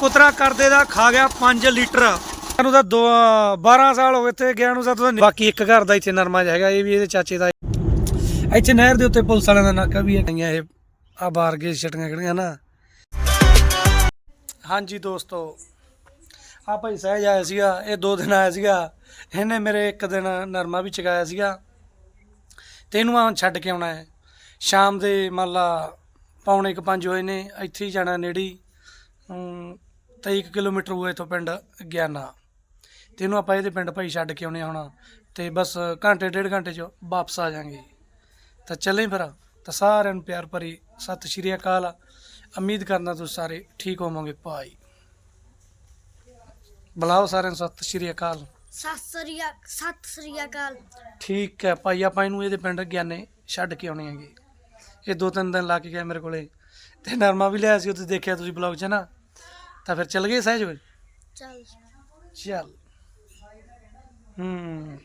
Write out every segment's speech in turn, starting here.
ਕੁਤਰਾ ਕਰਦੇ ਦਾ ਖਾ ਗਿਆ 5 ਲੀਟਰ। ਸਾਨੂੰ ਤਾਂ ਦੋ 12 ਸਾਲ ਹੋ ਗਏ ਇੱਥੇ ਗਿਆ ਨੂੰ ਤਾਂ ਬਾਕੀ ਇੱਕ ਘਰ ਦਾ ਇੱਥੇ ਨਰਮਾ ਜਿਹਾ ਹੈਗਾ, ਇਹ ਵੀ ਇਹਦੇ ਚਾਚੇ ਦਾ ਇੱਥੇ ਨਹਿਰ ਦੇ ਉੱਤੇ ਪੁਲਿਸ ਵਾਲਿਆਂ ਦਾ ਨਾਕਾ ਵੀ ਹੈ। ਇਹ ਆ ਬਾਹਰ ਕੇ ਛਟੀਆਂ ਕਿਹੜੀਆਂ ਨਾ। ਹਾਂਜੀ ਦੋਸਤੋ, ਆ ਭਾਈ ਸਹਿਜ ਆਇਆ ਸੀਗਾ, ਇਹ ਦੋ ਦਿਨ ਆਇਆ ਸੀਗਾ। ਇਹਨੇ ਮੇਰੇ ਇੱਕ ਦਿਨ ਨਰਮਾ ਵੀ ਚਗਾਇਆ ਸੀਗਾ। ਤੇ ਇਹਨੂੰ ਆ ਛੱਡ ਕੇ ਆਉਣਾ ਹੈ। ਸ਼ਾਮ ਦੇ ਮੰਨ ਲਾ, ਪੌਣੇ ਕੁ ਪੰਜ ਹੋਏ ਨੇ, ਇੱਥੇ ਹੀ ਜਾਣਾ ਨੇੜੀ। 23 ਕਿਲੋਮੀਟਰ ਹੋਏ ਤੋਂ ਪਿੰਡ ਗਿਆਨਾ। ਤੇ ਇਹਨੂੰ ਆਪਾਂ ਇਹਦੇ ਪਿੰਡ ਭਾਈ ਛੱਡ ਕੇ ਆਉਣੇ ਆਉਣਾ ਤੇ ਬਸ ਘੰਟੇ ਡੇਢ ਘੰਟੇ ਚ ਵਾਪਸ ਆ ਜਾਾਂਗੇ। ਤਾਂ ਚੱਲੇ ਫਿਰ। ਤਾਂ ਸਾਰਿਆਂ ਨੂੰ ਪਿਆਰ ਭਰੀ ਸਤਿ ਸ਼੍ਰੀ ਅਕਾਲ। ਉਮੀਦ ਕਰਨਾ ਤੁਸੀਂ ਸਾਰੇ ਠੀਕ ਹੋਵੋਗੇ ਭਾਈ। ਬੁਲਾਓ ਸਾਰਿਆਂ ਨੂੰ ਸਤਿ ਸ਼੍ਰੀ ਅਕਾਲ। ਸਤਿ ਸ੍ਰੀ ਅਕ- ਸਤਿ ਸ੍ਰੀ ਅਕਾਲ। ਠੀਕ ਹੈ ਭਾਈ ਆਪਾਂ ਇਹਨੂੰ ਇਹਦੇ ਪਿੰਡ ਗਿਆਨੇ ਛੱਡ ਕੇ ਆਉਣੇ ਹੈਗੇ। ਇਹ ਦੋ ਤਿੰਨ ਦਿਨ ਲਾ ਕੇ ਗਿਆ ਮੇਰੇ ਕੋਲੇ। ਤੇ ਨਰਮਾ ਵੀ ਲਿਆ ਸੀ ਉੱਥੇ ਦੇਖਿਆ ਤੁਸੀਂ ਬਲੌਗ 'ਚ ਨਾ? ਤਾਂ ਫਿਰ ਚੱਲ ਗਏ ਸਹਿਜ ਓਏ ਚੱਲ। ਚੱਲ। ਹੂੰ।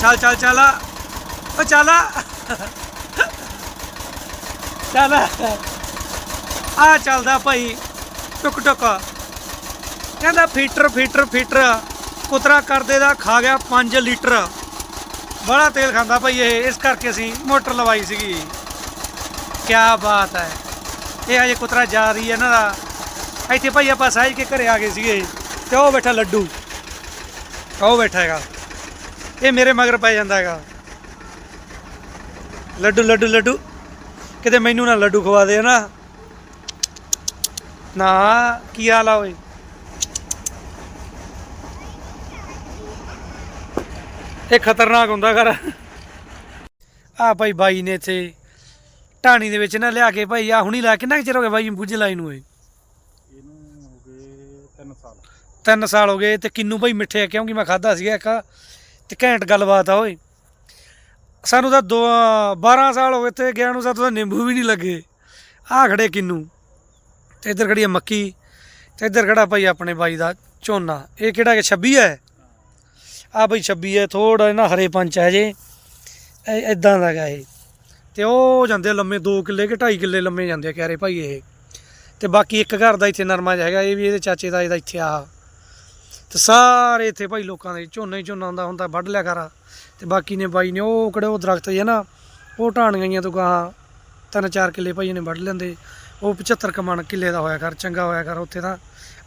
ਚੱਲ ਚੱਲ ਚੱਲ। ਓ ਚੱਲ ਚੱਲ ਆ। ਚੱਲਦਾ ਭਾਈ। ਟੁਕ ਟੁਕ। ਕਹਿੰਦਾ ਫੀਟਰ ਫੀਟਰ ਫੀਟਰ ਕੁਤਰਾ ਕਰਦੇ ਦਾ ਖਾ ਗਿਆ 5 ਲੀਟਰ। ਬੜਾ ਤੇਲ ਖਾਂਦਾ ਭਾਈ ਇਹ। ਇਸ ਕਰਕੇ ਅਸੀਂ ਮੋਟਰ ਲਵਾਈ ਸੀਗੀ। ਕੀ ਬਾਤ ਹੈ। ਇਹ ਅਜੇ ਕੁਤਰਾ ਜਾ ਰਹੀ ਹੈ ਇਹਨਾਂ ਦਾ। ਇੱਥੇ ਭਾਈ ਆਪਾਂ ਸਾਈਜ਼ ਕੇ ਘਰੇ ਆ ਗਏ ਸੀਗੇ ਤੇ ਉਹ ਬੈਠਾ ਲੱਡੂ। ਉਹ ਬੈਠਾ ਹੈਗਾ। ਇਹ ਮੇਰੇ ਮਗਰ ਪੈ ਜਾਂਦਾ ਹੈਗਾ। ਲੱਡੂ ਲੱਡੂ ਲੱਡੂ। ਕਿਤੇ ਮੈਨੂੰ ਨਾ ਲੱਡੂ ਖਵਾ ਦੇ ਨਾ ਨਾ, ਕੀ ਹਾਲ ਆ ਓਏ? ਇਹ ਖਤਰਨਾਕ ਹੁੰਦਾ ਘਰ। ਆ ਭਾਈ ਬਾਈ ਨੇ ਇੱਥੇ ਢਾਣੀ ਦੇ ਵਿੱਚ ਨਾ ਲਿਆ ਕੇ ਭਾਈ ਆ ਹੁਣੀ ਲਾ ਕਿੰਨਾ ਕੁ ਚਿਰ ਹੋ ਗਿਆ ਬਾਈ ਬੁੱਝ ਲਾਈ ਨੂੰ ਓਏ ਇਹਨੂੰ ਹੋ ਗਏ 3 ਸਾਲ। ਤਿੰਨ ਸਾਲ ਹੋ ਗਏ ਤੇ ਕਿੰਨੂ ਭਾਈ ਮਿੱਠੇ ਆ? ਕਿਉਂਕਿ ਮੈਂ ਖਾਦਾ ਸੀਗਾ ਇੱਕ। ਤੇ ਘੈਂਟ ਗੱਲਬਾਤ ਆ ਓਏ। ਸਾਨੂੰ ਤਾਂ ਦੋ 12 ਸਾਲ ਹੋ ਗਏ ਤੇ ਗਿਆ ਨੂੰ, ਸਾਨੂੰ ਤਾਂ ਨਿੰਬੂ ਵੀ ਨਹੀਂ ਲੱਗੇ। ਆ ਖੜੇ ਕਿੰਨੂ। ਤੇ ਇੱਧਰ ਖੜੀ ਹੈ ਮੱਕੀ। ਤੇ ਇੱਧਰ ਖੜਾ ਭਾਈ ਆਪਣੇ ਬਾਈ ਦਾ ਝੋਨਾ। ਇਹ ਕਿਹੜਾ ਕਿ 26 ਹੈ? ਆ ਭਾਈ 26 ਹੈ ਥੋੜਾ ਨਾ ਹਰੇ ਪੰਚ ਹੈ ਜੇ। ਇਦਾਂ ਦਾ ਗਾ ਇਹ। ਤੇ ਉਹ ਜਾਂਦੇ ਆ ਲੰਮੇ 2 ਕਿੱਲੇ ਕਿ 2.5 ਕਿੱਲੇ ਲੰਮੇ ਜਾਂਦੇ ਆ ਕਹਿ ਭਾਈ ਇਹ। ਤੇ ਬਾਕੀ ਇੱਕ ਘਰ ਦਾ ਇੱਥੇ ਨਰਮਾ ਜਿਹਾ ਹੈਗਾ, ਇਹ ਵੀ ਇਹਦੇ ਚਾਚੇ ਦਾ ਇਹਦਾ ਇੱਥੇ ਆ। ਤੇ ਸਾਰੇ ਇੱਥੇ ਭਾਈ ਲੋਕਾਂ ਦੇ ਝੋਨਾ ਹੀ ਝੋਨਾ ਹੁੰਦਾ ਹੁੰਦਾ, ਵੱਢ ਲਿਆ ਕਰਾ। ਤੇ ਬਾਕੀ ਨੇ ਬਾਈ ਨੇ ਉਹ ਕਿਹੜੇ ਉਹ ਦਰਖਤ ਜੇ ਨਾ, ਉਹ ਢਾਣ ਗਈਆਂ ਤੋਂ ਗਾਹਾਂ ਤਿੰਨ ਚਾਰ ਕਿੱਲੇ ਭਾਈ ਨੇ ਵੱਢ ਲੈਂਦੇ। ਉਹ 75 ਕਮਣ ਕਿੱਲੇ ਦਾ ਹੋਇਆ ਕਰ, ਚੰਗਾ ਹੋਇਆ ਕਰ ਉੱਥੇ ਤਾਂ।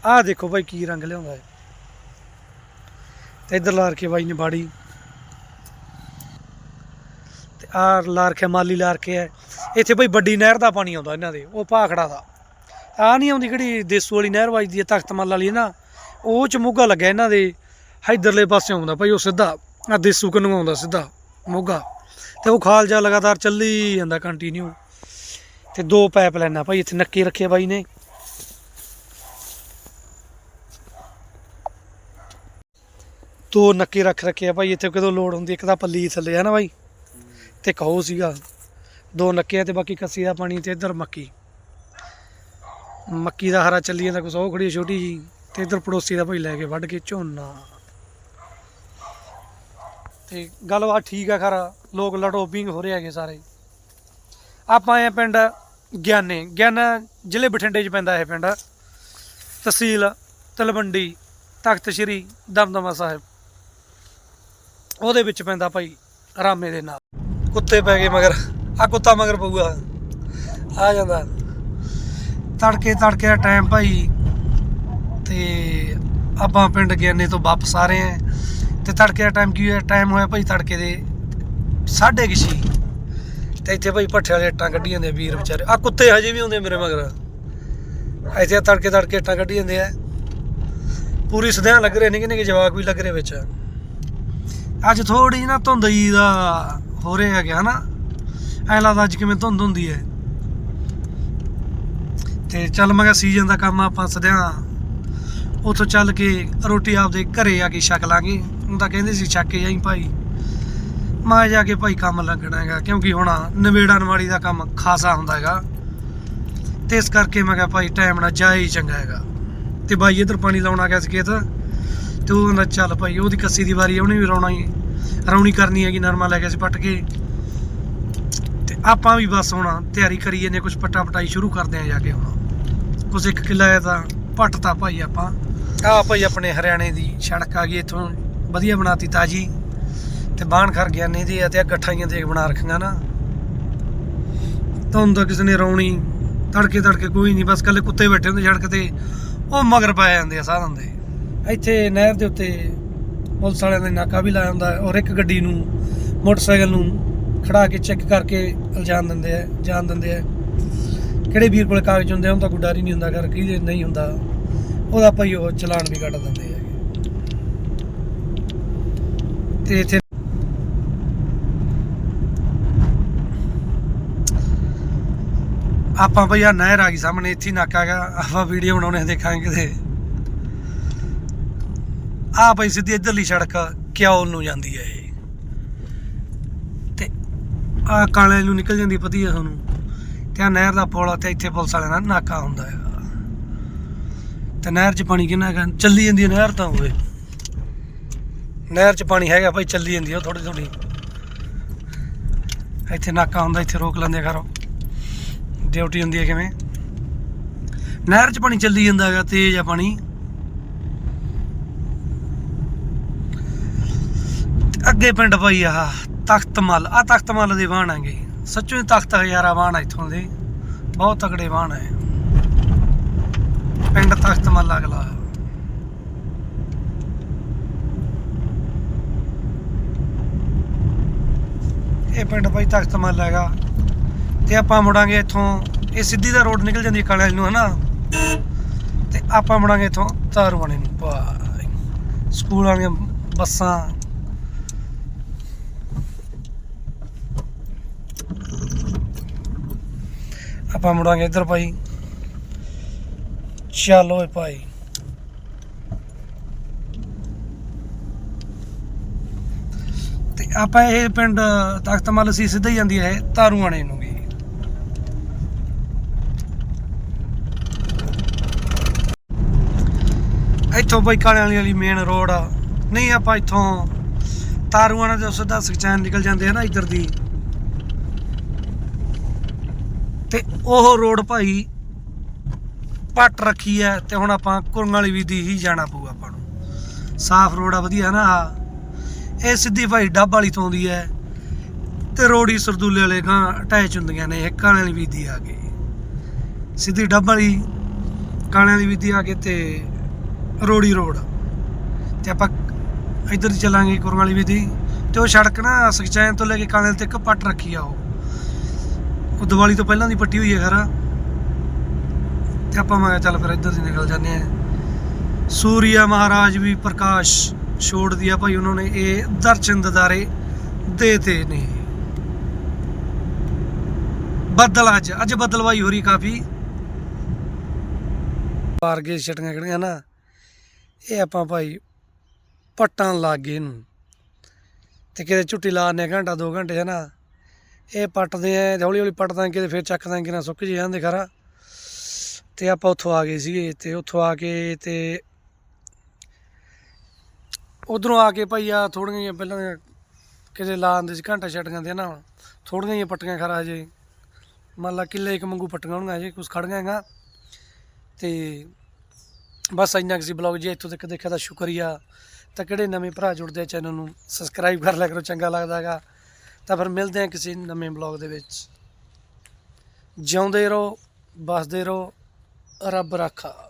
ਆਹ ਦੇਖੋ ਭਾਈ ਕੀ ਰੰਗ ਲਿਆਉਂਦਾ ਹੈ। ਤੇ ਇੱਧਰ ਲਾ ਰਖੇ ਬਾਈ ਨੇ ਬਾੜੀ। ਤੇ ਆਹ ਲਾ ਰਖਿਆ ਮਾਲੀ ਲਾ ਰਖਿਆ ਹੈ। ਇੱਥੇ ਭਾਈ ਵੱਡੀ ਨਹਿਰ ਦਾ ਪਾਣੀ ਆਉਂਦਾ ਇਹਨਾਂ ਦੇ, ਉਹ ਭਾਖੜਾ ਦਾ। ਆ ਨਹੀਂ ਆਉਂਦੀ ਕਿਹੜੀ ਦੇਸੂ ਵਾਲੀ ਨਹਿਰ ਵੱਜਦੀ ਹੈ, ਤਖਤ ਮੱਲ ਵਾਲੀ ਨਾ। ਉਹ ਚ ਮੋਗਾ ਲੱਗਿਆ ਇਹਨਾਂ ਦੇ ਇਧਰਲੇ ਪਾਸੇ ਆਉਂਦਾ ਭਾਈ, ਉਹ ਸਿੱਧਾ ਆ ਦੇਸੂ ਕੰਨੂ ਆਉਂਦਾ ਸਿੱਧਾ, ਮੋਗਾ। ਤੇ ਉਹ ਖਾਲ ਜਾ ਲਗਾਤਾਰ ਚੱਲੀ ਜਾਂਦਾ ਕੰਟੀਨਿਊ ਤੇ ਦੋ ਪਾਈਪ ਲਾਈਨਾਂ ਭਾਈ, ਇੱਥੇ ਨੱਕੇ ਰੱਖੇ ਬਾਈ ਨੇ। ਦੋ ਨੱਕੇ ਰੱਖ ਰੱਖੇ ਆ ਭਾਈ, ਇੱਥੇ ਕਦੋਂ ਲੋਡ ਹੁੰਦੀ, ਇੱਕ ਤਾਂ ਪੱਲੀ ਥੱਲੇ ਆ ਨਾ ਬਾਈ। ਤੇ ਕਹੋ ਸੀਗਾ, ਦੋ ਨੱਕੇ ਆ ਤੇ ਬਾਕੀ ਕੱਸੀ ਦਾ ਪਾਣੀ ਤੇ ਇੱਧਰ ਮੱਕੀ। ਮੱਕੀ ਦਾ ਹਰਾ ਚੱਲੀ ਜਾਂਦਾ, ਕੁਛ ਉਹ ਖੜੀ ਛੋਟੀ ਜੀ ਤੇ ਇੱਧਰ ਪੜੋਸੀ ਦਾ ਭਾਈ ਲੈ ਕੇ ਵੱਢ ਕੇ ਝੋਨਾ। ਤੇ ਗੱਲਬਾਤ ਠੀਕ ਆ ਖਰਾ, ਲੋਕ ਲੜੋਬਿੰਗ ਹੋ ਰਹੇ ਹੈਗੇ ਸਾਰੇ। ਆਪਾਂ ਆਏ ਆ ਪਿੰਡ ਗਿਆਨੇ, ਗਿਆਨਾ ਜ਼ਿਲ੍ਹੇ ਬਠਿੰਡੇ 'ਚ ਪੈਂਦਾ ਇਹ ਪਿੰਡ। ਤਹਿਸੀਲ ਤਲਵੰਡੀ, ਤਖਤ ਸ੍ਰੀ ਦਮਦਮਾ ਸਾਹਿਬ। ਉਹਦੇ ਵਿੱਚ ਪੈਂਦਾ ਭਾਈ ਰਾਮੇ ਦੇ ਨਾਲ। ਕੁੱਤੇ ਪੈ ਗਏ ਮਗਰ ਆ ਕੁੱਤਾ ਮਗਰ ਪਊਗਾ। ਆ ਜਾਂਦਾ। ਤੜਕੇ ਤੜਕੇ ਦਾ ਟਾਈਮ ਭਾਈ ਤੇ ਆਪਾਂ ਪਿੰਡ ਗਿਆਨੇ ਤੋਂ ਵਾਪਸ ਆ ਰਹੇ ਆ ਤੇ ਤੜਕੇ ਦਾ ਟਾਈਮ ਕੀ ਹੋਇਆ? ਟਾਈਮ ਹੋਇਆ ਭਾਈ ਤੜਕੇ ਦੇ ਸਾਢੇ ਕੁ ਛੇ। ਤੇ ਇੱਥੇ ਭਾਈ ਭੱਠੇ ਵਾਲੇ ਇੱਟਾਂ ਕੱਢੀ ਜਾਂਦੇ ਵੀਰ ਵਿਚਾਰੇ। ਆ ਕੁੱਤੇ ਹਜੇ ਵੀ ਹੁੰਦੇ ਮੇਰੇ ਮਗਰ। ਇੱਥੇ ਤੜਕੇ ਤੜਕੇ ਇੱਟਾਂ ਕੱਢੀ ਜਾਂਦੇ ਆ। ਪੂਰੀ ਸਦਿਆਂ ਲੱਗ ਰਹੇ ਨੇ ਕਿ ਜਵਾਕ ਵੀ ਲੱਗ ਰਹੇ ਵਿੱਚ। ਅੱਜ ਥੋੜੀ ਨਾ ਧੁੰਦ ਜੀ ਦਾ ਹੋ ਰਿਹਾ ਹੈਗਾ ਨਾ ਐ ਲੱਗਦਾ ਅੱਜ ਕਿਵੇਂ ਧੁੰਦ ਹੁੰਦੀ ਹੈ। ਤੇ ਚੱਲ ਮੈਂ ਕਿਹਾ ਸੀਜ਼ਨ ਦਾ ਕੰਮ ਆਪਾਂ ਸਦਿਆਂ ਉੱਥੋਂ ਚੱਲ ਕੇ ਰੋਟੀ ਆਪਦੇ ਘਰੇ ਆ ਕੇ ਛਕ ਲਾਂਗੇ। ਉਹ ਤਾਂ ਕਹਿੰਦੇ ਸੀ, ਛੱਕ ਕੇ ਜਾਈ ਭਾਈ। ਮੈਂ ਜਾ ਕੇ ਭਾਈ ਕੰਮ ਲੱਗਣਾ ਹੈਗਾ, ਕਿਉਂਕਿ ਹੁਣ ਨਵੇੜਾ ਵਾਲੀ ਦਾ ਕੰਮ ਖਾਸਾ ਹੁੰਦਾ ਹੈਗਾ। ਤੇ ਇਸ ਕਰਕੇ ਮੈਂ ਕਿਹਾ, ਭਾਈ ਟਾਈਮ ਨਾਲ ਜਾ ਹੀ ਚੰਗਾ ਹੈਗਾ। ਤੇ ਬਾਈ ਇਧਰ ਪਾਣੀ ਲਾਉਣ ਆ ਗਿਆ ਸੀ ਖੇਤ। ਤੇ ਉਹ ਕਹਿੰਦਾ, ਚੱਲ ਭਾਈ, ਉਹਦੀ ਕੱਸੀ ਦੀ ਵਾਰੀ ਉਹਨੇ ਵੀ ਰੌਣਾ ਹੀ ਰੌਣੀ ਕਰਨੀ ਹੈਗੀ, ਨਰਮਾ ਲੈ ਗਿਆ ਸੀ ਪੱਟ ਕੇ। ਤੇ ਆਪਾਂ ਵੀ ਬਸ ਹੁਣ ਤਿਆਰੀ ਕਰੀ ਜਾਂਦੇ ਕੁਝ ਪੱਟਾ ਪਟਾਈ ਸ਼ੁਰੂ ਕਰਦੇ ਆ ਜਾ ਕੇ ਹੁਣ। ਕੁਝ ਇੱਕ ਕਿੱਲਾ ਹੈ ਤਾਂ ਪੱਟਤਾ ਭਾਈ ਆਪਾਂ। ਆ ਭਾਈ ਆਪਣੇ ਹਰਿਆਣੇ ਦੀ ਸੜਕ ਆ ਗਈ, ਇੱਥੋਂ ਵਧੀਆ ਬਣਾਤੀ ਤਾਜੀ ਤੇ ਬਾਣ ਖਰ ਗਿਆ ਨਹੀਂ ਦੀ ਤੇ ਆਹ ਗੱਠਾਈਆਂ ਦੇਖ ਬਣਾ ਰੱਖੀਆਂ ਨਾ। ਤੁਹਾਨੂੰ ਤਾਂ ਕਿਸੇ ਨੇ ਰੌਣੀ, ਤੜਕੇ ਤੜਕੇ ਕੋਈ ਨਹੀਂ, ਬਸ ਕੱਲੇ ਕੁੱਤੇ ਬੈਠੇ ਹੁੰਦੇ ਸੜਕ ਤੇ, ਉਹ ਮਗਰ ਪੈ ਜਾਂਦੇ ਆ ਸਾਧਨ ਦੇ। ਇੱਥੇ ਨਹਿਰ ਦੇ ਉੱਤੇ ਪੁਲਿਸ ਵਾਲਿਆਂ ਨੇ ਨਾਕਾ ਵੀ ਲਾਇਆ ਹੁੰਦਾ ਔਰ ਇੱਕ ਗੱਡੀ ਨੂੰ ਮੋਟਰਸਾਈਕਲ ਨੂੰ ਖੜਾ ਕੇ ਚੈੱਕ ਕਰਕੇ ਇਲਜ਼ਾਮ ਦਿੰਦੇ ਆ, ਜਾਣ ਦਿੰਦੇ ਆ। ਕਿਹੜੇ ਵੀਰ ਕੋਲ ਕਾਗਜ਼ ਹੁੰਦੇ ਆ, ਉਹਨੂੰ ਤਾਂ ਕੋਈ ਡਰ ਹੀ ਨਹੀਂ ਹੁੰਦਾ ਕਰ ਕੀ ਨਹੀਂ ਹੁੰਦਾ। ਉਹਦਾ ਭਾਈ ਉਹ ਚਲਾਨ ਵੀ ਕੱਢ ਦਿੰਦੇ ਆ ਤੇ ਇੱਥੇ ਆਪਾਂ ਭਈ ਆ ਨਹਿਰ ਆ ਗਈ ਸਾਹਮਣੇ, ਇੱਥੇ ਨਾਕਾ ਹੈਗਾ ਆਪਾਂ ਵੀਡੀਓ ਬਣਾਉਣੇ ਦੇਖਾਂਗੇ ਕਿਤੇ। ਆ ਭਈ ਸਿੱਧੀ ਇਧਰਲੀ ਸੜਕ ਕਿਉਲ ਨੂੰ ਜਾਂਦੀ ਹੈ ਇਹ। ਤੇ ਆ ਕਾਲੇ ਨੂੰ ਨਿਕਲ ਜਾਂਦੀ ਪਤੀ ਆ ਤੁਹਾਨੂੰ। ਤੇ ਆ ਨਹਿਰ ਦਾ ਪੁਲ ਆ ਤੇ ਇੱਥੇ ਪੁਲਿਸ ਵਾਲਿਆਂ ਦਾ ਨਾਕਾ ਹੁੰਦਾ ਹੈ ਤੇ ਨਹਿਰ 'ਚ ਪਾਣੀ ਕਿੰਨਾ ਹੈਗਾ? ਚੱਲੀ ਜਾਂਦੀ ਹੈ ਨਹਿਰ ਤਾਂ ਹੋਵੇ ਨਹਿਰ 'ਚ ਪਾਣੀ ਹੈਗਾ ਭਾਈ, ਚੱਲੀ ਜਾਂਦੀ ਆ ਥੋੜੀ ਥੋੜੀ ਇੱਥੇ ਨਾਕਾ ਹੁੰਦਾ, ਇੱਥੇ ਰੋਕ ਲੈਂਦੇ ਘਰੋਂ। ਡਿਊਟੀ ਹੁੰਦੀ ਹੈ ਕਿਵੇਂ? ਨਹਿਰ 'ਚ ਪਾਣੀ ਚੱਲੀ ਜਾਂਦਾ ਹੈਗਾ, ਤੇਜ਼ ਆ ਪਾਣੀ। ਅੱਗੇ ਪਿੰਡ ਭਾਈ ਆਹ, ਤਖਤਮਲ। ਆ ਤਖਤਮਲ ਦੇ ਬਾਣ ਹੈਗੇ। ਸੱਚੋ ਹੀ ਤਖਤ ਹਜ਼ਾਰਾ ਬਾਣ ਆ ਇੱਥੋਂ ਦੇ। ਬਹੁਤ ਤਕੜੇ ਬਾਣ ਹੈ ਪਿੰਡ ਤਖਤਮਲ ਅਗਲਾ ਇਹ ਪਿੰਡ ਭਾਈ ਤਖਤਮਲ ਹੈਗਾ। ਤੇ ਆਪਾਂ ਮੁੜਾਂਗੇ ਇੱਥੋਂ, ਇਹ ਸਿੱਧੀ ਦਾ ਰੋਡ ਨਿਕਲ ਜਾਂਦੀ ਹੈ ਕਾਲੇ ਨੂੰ, ਹਨਾ? ਤੇ ਆਪਾਂ ਮੁੜਾਂਗੇ ਇੱਥੋਂ ਤਾਰੂਆਣੇ ਨੂੰ। ਭਾਈ ਸਕੂਲ ਵਾਲੀਆਂ ਬੱਸਾਂ। ਆਪਾਂ ਮੁੜਾਂਗੇ ਇੱਧਰ ਭਾਈ। ਚੱਲ ਓਏ ਭਾਈ। ਤੇ ਆਪਾਂ ਇਹ ਪਿੰਡ ਤਖਤਮਲ ਸੀ, ਸਿੱਧਾ ਹੀ ਜਾਂਦੀ ਹੈ ਤਾਰੂਆਣੇ ਨੂੰ ਵੀ। ਇੱਥੋਂ ਬਈ ਕਾਲਿਆਂ ਵਾਲੀ ਵਾਲੀ ਮੇਨ ਰੋਡ ਆ। ਨਹੀਂ, ਆਪਾਂ ਇੱਥੋਂ ਤਾਰੂਆਣਾ ਤੋਂ ਸਿੱਧਾ ਸਖਚੈਨ ਨਿਕਲ ਜਾਂਦੇ ਆ ਨਾ ਇੱਧਰ ਦੀ। ਤੇ ਉਹ ਰੋਡ ਭਾਈ ਪੱਟ ਰੱਖੀ ਐ ਤੇ ਹੁਣ ਆਪਾਂ ਕੁਰੰਗ ਵਾਲੀ ਵੀ ਦੀ ਹੀ ਜਾਣਾ ਪਊ ਆਪਾਂ ਨੂੰ। ਸਾਫ਼ ਰੋਡ ਆ, ਵਧੀਆ ਨਾ ਆਹ। ਇਹ ਸਿੱਧੀ ਭਾਈ ਡੱਬ ਵਾਲੀ ਤੋਂ ਆਉਂਦੀ ਐ ਤੇ ਰੋੜੀ ਸਰਦੂਲੇ ਵਾਲੇ ਗਾਂ ਅਟੈਚ ਹੁੰਦੀਆਂ ਨੇ, ਇਹ ਕਾਲਿਆਂ ਵਾਲੀ ਵੀਦੀ ਆ ਕੇ ਸਿੱਧੀ ਡੱਬ ਵਾਲੀ, ਕਾਲਿਆਂ ਵਾਲੀ ਵੀਦੀ ਆ ਕੇ ਤੇ ਰੋੜੀ ਰੋਡ। ਤੇ ਆਪਾਂ ਇੱਧਰ ਦੀ ਚੱਲਾਂਗੇ ਕੁਰੰਗ ਵਾਲੀ ਵੀਦੀ ਤੇ ਉਹ ਸੜਕ ਨਾ ਸਖਚੈਨ ਤੋਂ ਲੈ ਕੇ ਕਾਲਿਆਂ ਤੱਕ ਪੱਟ ਰੱਖੀ ਆ ਉਹ। ਉਹ ਦੀਵਾਲੀ ਤੋਂ ਪਹਿਲਾਂ ਦੀ ਪੱਟੀ ਹੋਈ ਹੈ ਖਰਾ। ਤੇ ਆਪਾਂ ਮੈਂ ਕਿਹਾ ਚੱਲ ਫਿਰ ਇੱਧਰ ਦੀ ਨਿਕਲ ਜਾਂਦੇ ਆ ਸੂਰਿਆ ਮਹਾਰਾਜ ਵੀ ਪ੍ਰਕਾਸ਼ ਛੋੜ ਦਿਆ ਭਾਈ, ਉਹਨਾਂ ਨੇ ਇਹ ਦਰਸ਼ਨ ਦਿਦਾਰੇ ਦੇਤੇ ਨੇ। ਬੱਦਲ ਅੱਜ ਅੱਜ ਬੱਦਲਵਾਈ ਹੋ ਰਹੀ ਕਾਫੀ। ਪਾਰ ਕੇ ਛਟੀਆਂ ਕਿਹੜੀਆਂ ਨਾ, ਇਹ ਆਪਾਂ ਭਾਈ ਪੱਟਾਂ ਲੱਗ ਗਏ ਇਹਨੂੰ ਤੇ ਕਿਤੇ ਝੁੱਟੀ ਲਾਣੇ ਘੰਟਾ 2 ਘੰਟੇ ਹੈ ਨਾ ਇਹ ਪੱਟਦੇ ਆ ਹੌਲੀ ਹੌਲੀ ਪੱਟਦਾ, ਕਿਤੇ ਫਿਰ ਚੱਕਦਾ ਕਿ ਨਾ ਸੁੱਕ ਜੇ ਜਾਂਦੇ ਖਰਾ। ਤੇ ਆਪਾਂ ਉੱਥੋਂ ਆ ਗਏ ਸੀਗੇ ਤੇ ਉੱਥੋਂ ਆ ਕੇ ਤੇ ਉਧਰੋਂ ਆ ਕੇ ਭਾਈ ਆ ਥੋੜੀਆਂ ਜਿਹੀਆਂ ਪਹਿਲਾਂ ਕਿਤੇ ਲਾ ਆਂਦੇ ਸੀ ਘੰਟਾ ਛੱਡੀਆਂ ਦੇ ਨਾ ਥੋੜੀਆਂ ਜਿਹੀਆਂ ਪੱਟੀਆਂ ਖਰਾ ਹਜੇ। ਮੰਨ ਲਾ ਕਿੱਲੇ ਇੱਕ ਮੰਗੂ ਪੱਟੀਆਂ ਹੋਣਗੀਆਂ, ਹਜੇ ਕੁਝ ਖੜੀਆਂ ਹੈਗਾ ਤੇ ਬਸ ਇੰਨਾ ਕਿਸੇ ਬਲੌਗ ਜੇ ਇੱਥੋਂ ਤੱਕ ਦੇਖਿਆ ਤਾਂ ਸ਼ੁਕਰੀਆ। ਤਾਂ ਕਿਹੜੇ ਨਵੇਂ ਭਰਾ ਜੁੜਦੇ ਆ ਚੈਨਲ ਨੂੰ ਸਬਸਕ੍ਰਾਈਬ ਕਰ ਲਿਆ ਕਰੋ, ਚੰਗਾ ਲੱਗਦਾ ਹੈਗਾ। ਤਾਂ ਫਿਰ ਮਿਲਦੇ ਆ ਕਿਸੇ ਨਵੇਂ ਬਲੌਗ ਦੇ ਵਿੱਚ। ਜਿਉਂਦੇ ਰਹੋ ਬਸਦੇ ਰਹੋ। ਰੱਬ ਰਾਖਾ।